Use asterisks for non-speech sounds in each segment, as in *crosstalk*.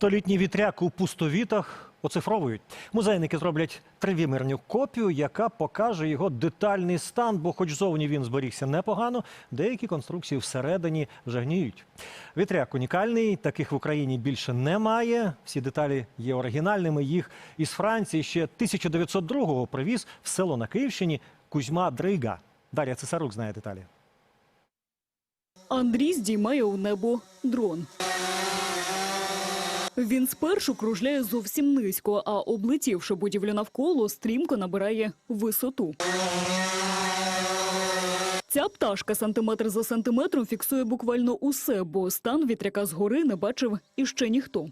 Столітній вітряк у пустовітах оцифровують. Музейники зроблять тривімірну копію, яка покаже його детальний стан, бо хоч зовні він зберігся непогано, деякі конструкції всередині вже гніють. Вітряк унікальний, таких в Україні більше немає. Всі деталі є оригінальними. Їх із Франції ще 1902-го привіз в село на Київщині Кузьма Дрига. Дар'я Цесарук знає деталі. Андрій здіймає у небо дрон. Він спершу кружляє зовсім низько, а облетівши будівлю навколо, стрімко набирає висоту. Ця пташка сантиметр за сантиметром фіксує буквально усе, бо стан вітряка згори не бачив іще ніхто.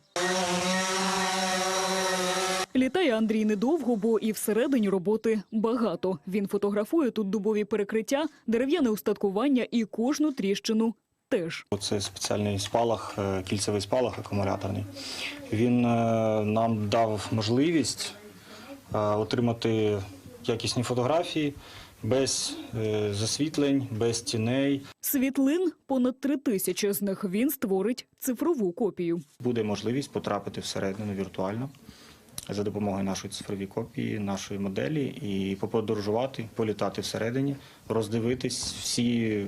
Літає Андрій недовго, бо і всередині роботи багато. Він фотографує тут дубові перекриття, дерев'яне устаткування і кожну тріщину теж. Це спеціальний спалах, е, кільцевий спалах акумуляторний. Він е, нам дав можливість е, отримати якісні фотографії без е, засвітлень, без тіней. Світлин понад три тисячі. З них він створить цифрову копію. Буде можливість потрапити всередину віртуально за допомогою нашої цифрової копії, нашої моделі і поподорожувати, політати всередині, роздивитись всі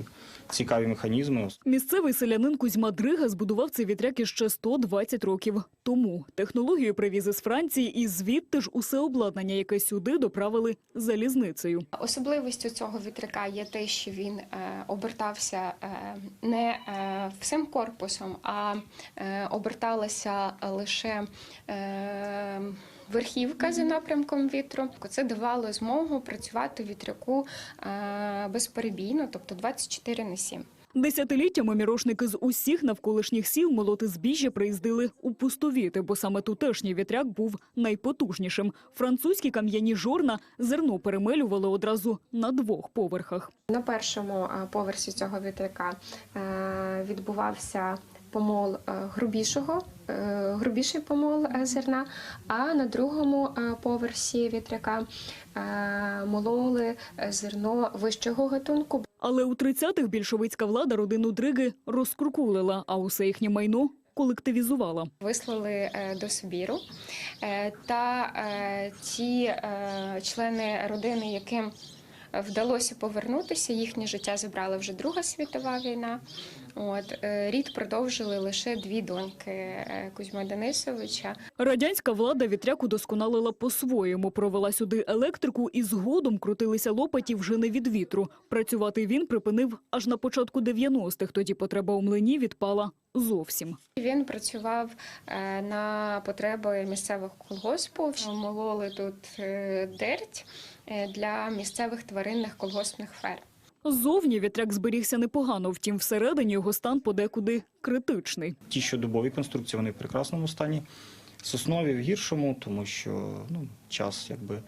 цікаві механізми. Місцевий селянин Кузьма Дрига збудував цей вітряк іще 120 років тому. Технологію привіз із Франції, і звідти ж усе обладнання, яке сюди доправили залізницею. Особливістю цього вітряка є те, що він е, обертався е, не е, всім корпусом, а е, оберталася лише е, верхівка за напрямком вітру. Це давало змогу працювати вітряку е, безперебійно, тобто 24 на 7. Десятиліттями мірошники з усіх навколишніх сіл молоти збіжжя приїздили у пустовіти, бо саме тутешній вітряк був найпотужнішим. Французькі кам'яні жорна зерно перемелювали одразу на двох поверхах. На першому е, поверсі цього вітряка е, відбувався помол е, грубішого, е, грубіший помол е, зерна, а на другому поверсі вітряка мололи зерно вищого гатунку. Але у 30-х більшовицька влада родину Дриги розкуркулила, а усе їхнє майно колективізувала. Вислали до Сибіру, та ті члени родини, яким вдалося повернутися, їхнє життя забрала вже Друга світова війна. От е, рід продовжили лише дві доньки е, Кузьма Денисовича. Радянська влада вітряк удосконалила по-своєму, провела сюди електрику і згодом крутилися лопаті вже не від вітру. Працювати він припинив аж на початку 90-х, тоді потреба у млині відпала зовсім. Він працював е, на потреби місцевого колгоспу. Мололи тут дерть для місцевих тваринних колгоспних ферм. Ззовні вітряк зберігся непогано, втім всередині його стан подекуди критичний. Ті, що дубові конструкції, вони в прекрасному стані. Соснові в гіршому, тому що ну, час якби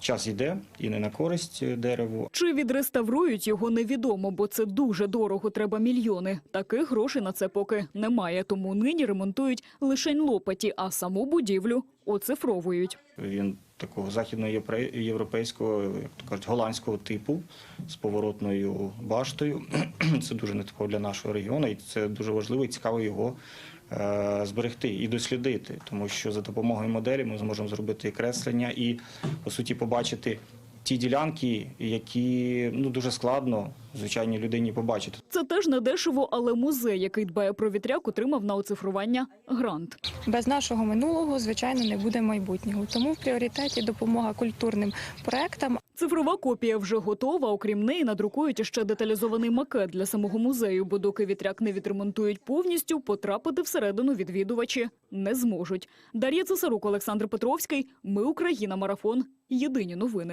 час йде і не на користь е, дереву. Чи відреставрують його невідомо, бо це дуже дорого, треба мільйони. Таких грошей на це поки немає, тому нині ремонтують лише лопаті, а саму будівлю оцифровують. Він такого західноєвропейського, як то кажуть, голландського типу з поворотною баштою. *clears throat* Це дуже нетипово для нашого регіону, і це дуже важливо і цікаво його е, зберегти і дослідити, тому що за допомогою моделі ми зможемо зробити і креслення і по суті побачити ті ділянки, які ну дуже складно звичайній людині побачити. Це теж не дешево, але музей, який дбає про вітряк, отримав на оцифрування грант. Без нашого минулого, звичайно, не буде майбутнього. Тому в пріоритеті допомога культурним проектам. Цифрова копія вже готова. Окрім неї, надрукують іще деталізований макет для самого музею, бо доки вітряк не відремонтують повністю, потрапити всередину відвідувачі не зможуть. Дар'я Цесарук, Олександр Петровський. Ми Україна. Марафон. Єдині новини.